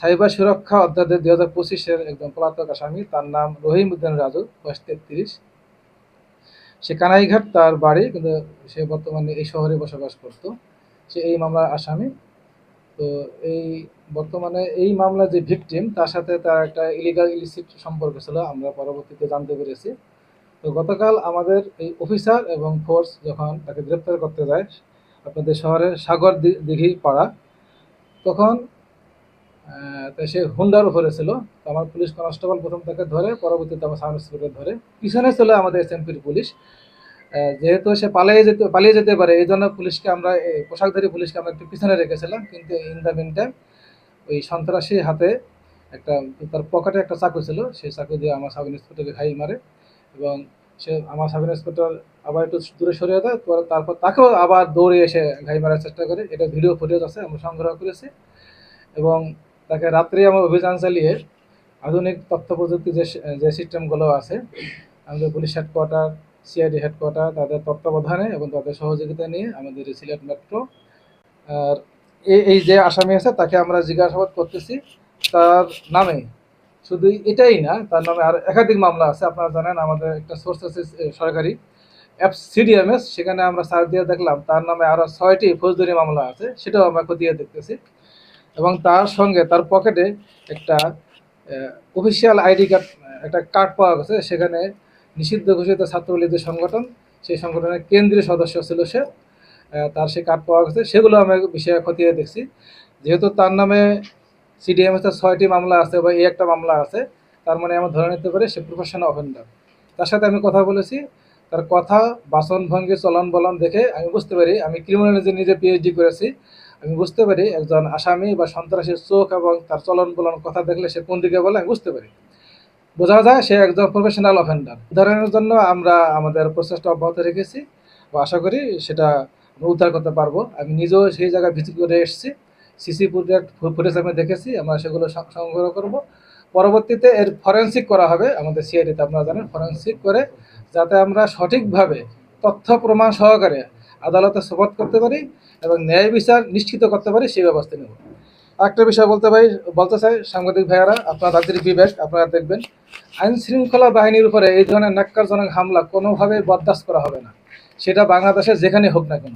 Cyber সুরক্ষা অধ্যাদেশ দুই হাজার পঁচিশের একজন পলাতক আসামি, তার নাম রহিম উদ্দিন রাজু, বয়স তেত্রিশ। সে কানাইঘাট তার বাড়ি, কিন্তু সে বর্তমানে এই শহরে বসবাস করত। সে এই মামলার আসামি। তো এই বর্তমানে এই মামলার যে ভিকটিম তার সাথে তার একটা ইলিগাল ইলিসিট সম্পর্ক ছিল, আমরা পরবর্তীতে জানতে পেরেছি। তো গতকাল আমাদের এই অফিসার এবং ফোর্স যখন তাকে গ্রেপ্তার করতে যায়, আপনাদের শহরের সাগর দিঘি পাড়া তখন তো সে হুন্ডার উপরে ছিল তো আমার পুলিশ কনস্টেবল প্রথম তাকে ধরে, পরবর্তীতে আমার ইন্সপেক্টর ধরে। পিছনে ছিল আমাদের এসএমপির পুলিশ। যেহেতু সে পালিয়ে যেতে পালিয়ে যেতে পারে, এই জন্য পুলিশকে আমরা পোশাকধারী পুলিশকে আমরা একটু পিছনে রেখেছিলাম। কিন্তু ইন দ্য মিন টাইম ওই সন্ত্রাসী হাতে একটা, তার পকেটে একটা চাকু ছিল। সেই চাকু দিয়ে আমার সাব ইন্সপেক্টরকে ঘাই মারে এবং সে আমার সাব ইন্সপেক্টর আবার একটু দূরে সরিয়ে দেয়। পরে তারপর তাকেও আবার দৌড়ে এসে ঘাই মারার চেষ্টা করে। এটা ভিডিও ফুটেজ আছে, আমরা সংগ্রহ করেছি। এবং তাকে রাত্রে আমরা অভিযান চালিয়ে আধুনিক তথ্য প্রযুক্তি যে যে সিস্টেমগুলো আছে, আমাদের পুলিশ হেডকোয়ার্টার সিআইডি হেডকোয়ার্টার তাদের তত্ত্বাবধানে এবং তাদের সহযোগিতা নিয়ে আমাদের সিলেট মেট্রো আর এই যে আসামি আছে, তাকে আমরা জিজ্ঞাসাবাদ করতেছি। তার নামে শুধু এটাই না, তার নামে আর একাধিক মামলা আছে। আপনারা জানেন, আমাদের একটা সোর্স আছে সরকারি। অ্যাপ সিডিএমএস সেখানে আমরা সার্চ দিয়ে দেখলাম, তার নামে আরও ছয়টি ফৌজদারি মামলা আছে, সেটাও আমরা খতিয়ে দেখতেছি। এবং তার সঙ্গে তার পকেটে একটা অফিসিয়াল আইডি কার্ড একটা কার্ড পাওয়া গেছে। সেখানে নিষিদ্ধ ঘোষিত ছাত্রলীগ যে সংগঠন, সেই সংগঠনের কেন্দ্রীয় সদস্য ছিল সে। তার সেই কার্ড পাওয়া গেছে। সেগুলো আমি বিষয়ে খতিয়ে দেখছি। যেহেতু তার নামে সিডিএমএস এর ছয়টি মামলা আছে বা এই একটা মামলা আছে, তার মানে আমার ধরে নিতে পারি সে প্রফেশনাল অফেন্ডার তার সাথে আমি কথা বলেছি। তার কথা বাসনভঙ্গি চলন বলন দেখে আমি বুঝতে পারি। আমি ক্রিমিনোলজি নিজে পিএইচডি করেছি আমি বুঝতে পারি একজন আসামি বা সন্ত্রাসীর চোখ এবং তার চলন বলন কথা দেখলে সে কোন দিকে বলে, আমি বুঝতে পারি। বোঝা যায় সে একজন প্রফেশনাল অফেন্ডার উদাহরণের জন্য আমরা আমাদের প্রচেষ্টা অব্যাহত রেখেছি বা আশা করি সেটা উদ্ধার করতে পারব। আমি নিজেও সেই জায়গায় ভিজিট করে এসেছি। সিসি ফুটেজ আমি দেখেছি, আমরা সেগুলো সংগ্রহ করব। পরবর্তীতে এর ফরেন্সিক করা হবে, আমাদের সিআইডিতে আপনারা জানেন ফরেন্সিক করে যাতে আমরা সঠিকভাবে তথ্য প্রমাণ সহকারে আদালতে শপথ করতে পারি এবং ন্যায় বিচার নিশ্চিত করতে পারি, সেই ব্যবস্থা নেব। একটা বিষয় বলতে পারি, বলতে চাই সাংবাদিক ভাইয়ারা, আপনারা তাদের বিবেক, আপনারা দেখবেন, আইন শৃঙ্খলা বাহিনীর উপরে এই ধরনের নাক্কারজনক হামলা কোনোভাবেই বরদাস্ত করা হবে না। সেটা বাংলাদেশে যেখানে হোক না কেন।